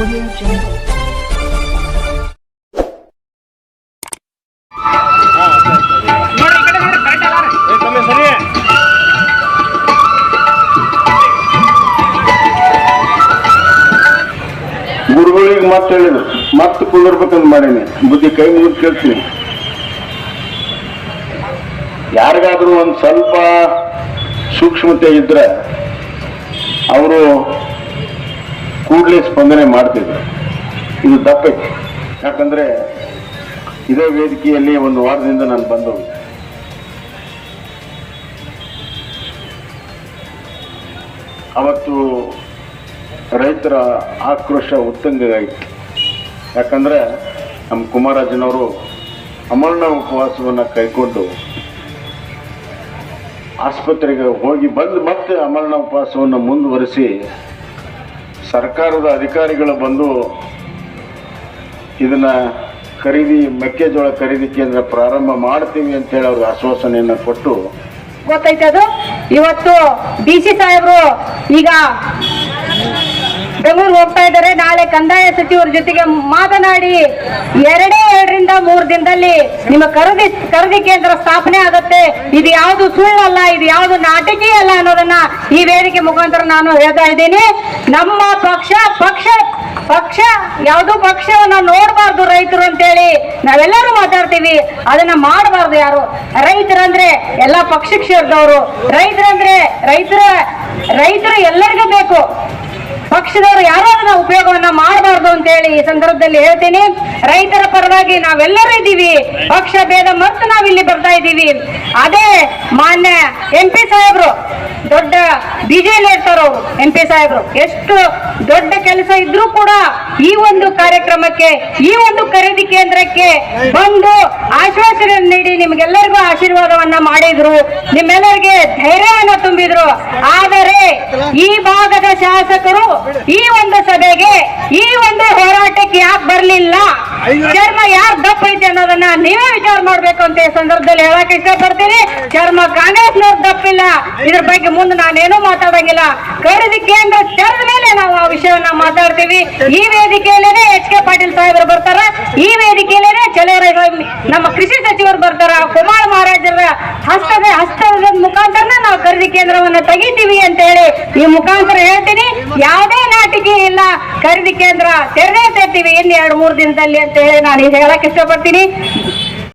ಗುರುಗಳಿಗೆ ಮತ್ತೆ ಹೇಳಿದ್ರು. ಮತ್ತೆ ಕುಂದಿರ್ಬೇಕಂತ ಮಾಡೀನಿ. ಬುದ್ಧಿ ಕೈ ಮುಗಿದು ಕೇಳ್ತೀನಿ. ಯಾರಿಗಾದ್ರೂ ಒಂದು ಸ್ವಲ್ಪ ಸೂಕ್ಷ್ಮತೆ ಇದ್ರೆ, ಅವರು ಕೂಡಲೇ ಸ್ಪಂದನೆ ಮಾಡ್ತಿದ್ರು. ಇದು ತಪ್ಪೈತಿ. ಯಾಕಂದ್ರೆ ಇದೇ ವೇದಿಕೆಯಲ್ಲಿ ಒಂದು ವಾರದಿಂದ ನಾನು ಬಂದು ಅವತ್ತು ರೈತರ ಆಕ್ರೋಶ ಉತ್ತಂಗಾಯಿತು ಯಾಕಂದ್ರೆ ನಮ್ಮ ಕುಮಾರಾಜನವರು ಅಮರಣ ಉಪವಾಸವನ್ನು ಕೈಕೊಂಡು ಆಸ್ಪತ್ರೆಗೆ ಹೋಗಿ ಬಂದು ಮತ್ತೆ ಅಮರಣ ಉಪವಾಸವನ್ನು ಮುಂದುವರಿಸಿ ಸರ್ಕಾರದ ಅಧಿಕಾರಿಗಳು ಬಂದು ಇದನ್ನ ಖರೀದಿ, ಮೆಕ್ಕೆಜೋಳ ಖರೀದಿ ಕೇಂದ್ರ ಪ್ರಾರಂಭ ಮಾಡ್ತೀವಿ ಅಂತೇಳಿ ಅವ್ರಿಗೆ ಆಶ್ವಾಸನೆಯನ್ನು ಕೊಟ್ಟು ಗೊತ್ತೈತೆ ಅದು. ಇವತ್ತು ಡಿ ಸಿ ಸಾಹೇಬ್ರು ಈಗ ಬೆಂಗಳೂರು ಹೋಗ್ತಾ ಇದ್ದಾರೆ. ನಾಳೆ ಕಂದಾಯ ಸಚಿವರ ಜೊತೆಗೆ ಮಾತನಾಡಿ ಎರಡೇ ಎರಡರಿಂದ ಮೂರು ದಿನದಲ್ಲಿ ನಿಮ್ಮ ಖರೀದಿ ಖರೀದಿ ಕೇಂದ್ರ ಸ್ಥಾಪನೆ ಆಗುತ್ತೆ. ಇದು ಯಾವುದು ಸುಳ್ಳಲ್ಲ ಇದು ಯಾವುದು ನಾಟಕೀಯ ಅಲ್ಲ ಅನ್ನೋದನ್ನ ಈ ವೇದಿಕೆ ಮುಖಾಂತರ ನಾನು ಹೇಳ್ತಾ ಇದ್ದೀನಿ. ನಮ್ಮ ಪಕ್ಷ ಪಕ್ಷ ಪಕ್ಷ, ಯಾವುದು ಪಕ್ಷವನ್ನ ನೋಡಬಾರ್ದು ರೈತರು ಅಂತೇಳಿ ನಾವೆಲ್ಲರೂ ಮಾತಾಡ್ತೀವಿ. ಅದನ್ನ ಮಾಡಬಾರ್ದು ಯಾರು? ರೈತರಂದ್ರೆ ಎಲ್ಲ ಪಕ್ಷಕ್ಕೆ ಸೇರಿದವರು. ರೈತರಂದ್ರೆ ರೈತರ, ರೈತರು ಎಲ್ಲರಿಗೂ ಬೇಕು. ಪಕ್ಷದವರು ಯಾರು ಅದನ್ನ ಉಪಯೋಗವನ್ನ ಮಾಡಬಾರ್ದು ಅಂತ ಹೇಳಿ ಈ ಸಂದರ್ಭದಲ್ಲಿ ಹೇಳ್ತೀನಿ. ರೈತರ ಪರವಾಗಿ ನಾವೆಲ್ಲರೂ ಇದ್ದೀವಿ. ಪಕ್ಷ ಭೇದ ಮತ್ತು ನಾವಿಲ್ಲಿ ಬರ್ತಾ ಇದ್ದೀವಿ. ಅದೇ ಮಾನ್ಯ ಎಂ ಪಿ ಸಾಹೇಬ್ರು, ದೊಡ್ಡ ಬಿಜೆಲಿ ಇರ್ತಾರ ಎಂ ಪಿ ಸಾಹೇಬ್ರು, ಎಷ್ಟು ದೊಡ್ಡ ಕೆಲಸ ಇದ್ರೂ ಕೂಡ ಈ ಒಂದು ಕಾರ್ಯಕ್ರಮಕ್ಕೆ, ಈ ಒಂದು ಖರೀದಿ ಕೇಂದ್ರಕ್ಕೆ ಬಂದು ಆಶ್ವಾಸನೆ ನೀಡಿ ನಿಮ್ಗೆಲ್ಲರಿಗೂ ಆಶೀರ್ವಾದವನ್ನ ಮಾಡಿದ್ರು. ನಿಮ್ಮೆಲ್ಲರಿಗೆ ಧೈರ್ಯವನ್ನ ತುಂಬಿದ್ರು. ಆದರೆ ಈ ಭಾಗದ ಶಾಸಕರು ಈ ಒಂದು ಸಭೆಗೆ ಈ ಒಂದು ಹೋರಾಟಕ್ಕೆ ಯಾಕೆ ಬರಲಿಲ್ಲ? ಚರ್ಮ ಯಾರು ದಪ್ಪ ಐತೆ ಅನ್ನೋದನ್ನ ನೀವೇ ವಿಚಾರ ಮಾಡ್ಬೇಕು ಅಂತ ಈ ಸಂದರ್ಭದಲ್ಲಿ ಹೇಳಕ್ ಇಷ್ಟಪಡ್ತೀನಿ. ಚರ್ಮ ಕಾಂಗ್ರೆಸ್ನವ್ರ ದಪ್ಪಿಲ್ಲ. ಇದ್ರ ಬಗ್ಗೆ ಮುಂದೆ ನಾನೇನು ಮಾತಾಡಂಗಿಲ್ಲ. ಖರೀದಿ ಕೇಂದ್ರ ಚರ್ಮ ಮೇಲೆ ನಾವು ಆ ವಿಷಯವನ್ನ ಮಾತಾಡ್ತೀವಿ. ಈ ವೇದಿಕೆಯಲ್ಲೇನೆ ಎಚ್ ಕೆ ಪಾಟೀಲ್ ಸಾಹೇಬರು ಬರ್ತಾರ. ಈ ವೇದಿಕೆಯಲ್ಲೇನೆ ಚಲೋ ನಮ್ಮ ಕೃಷಿ ಸಚಿವರು ಬರ್ತಾರ. ಕುಮಾರ್ ಹಸ್ತದ ಹಸ್ತದ ಮುಖಾಂತರ ನಾವು ಖರೀದಿ ಕೇಂದ್ರವನ್ನು ತೆಗಿತೀವಿ ಅಂತ ಹೇಳಿ ಈ ಮುಖಾಂತರ ಹೇಳ್ತೀನಿ. ಯಾವುದೇ ನಾಟಿಕೆ ಇಲ್ಲ. ಖರೀದಿ ಕೇಂದ್ರ ತೆರೆದೇ ತೆರ್ತೀವಿ ಇನ್ನು ಎರಡು ಮೂರು ದಿನದಲ್ಲಿ ಅಂತ ಹೇಳಿ ನಾನು ಈಗ ಹೇಳಕ್ ಇಷ್ಟಪಡ್ತೀನಿ.